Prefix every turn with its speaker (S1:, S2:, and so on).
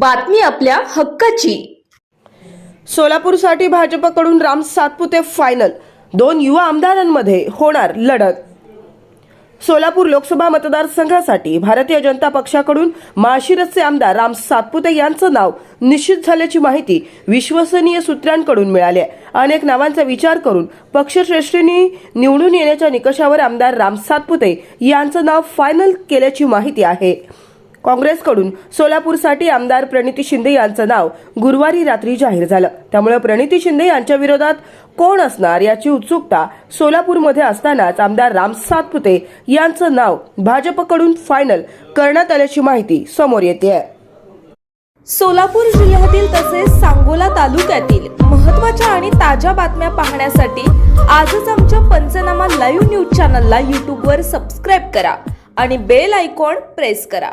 S1: बातमी आपल्या हक्काची.
S2: सोलापूरसाठी भाजपकडून राम सातपुते फायनल दोन युवा आमदारांमध्ये होणार लढत. सोलापूर लोकसभा मतदारसंघासाठी भारतीय जनता पक्षाकडून माशिरसचे आमदार राम सातपुते यांचं नाव निश्चित झाल्याची माहिती विश्वसनीय सूत्रांकडून मिळाली आहे. अनेक नावांचा विचार करून पक्षश्रेष्ठींनी निवडून येण्याच्या निकषावर आमदार राम सातपुते यांचं नाव फायनल केल्याची माहिती आहे. काँग्रेसकडून सोलापूरसाठी आमदार प्रणिती शिंदे यांचं नाव गुरुवारी रात्री जाहीर झालं. त्यामुळे प्रणिती शिंदे यांच्या विरोधात कोण असणार याची उत्सुकता सोलापूरमध्ये असतानाच आमदार राम सातपुते यांचं नाव भाजपकडून फायनल करण्यात आल्याची माहिती समोर येते
S3: सोलापूर जिल्ह्यातील तसेच सांगोला तालुक्यातील महत्त्वाच्या आणि ताज्या बातम्या पाहण्यासाठी आजच आमच्या पंचनामा लाईव्ह न्यूज चॅनलला यूट्यूबवर सबस्क्राईब करा आणि बेल आयकॉन प्रेस करा.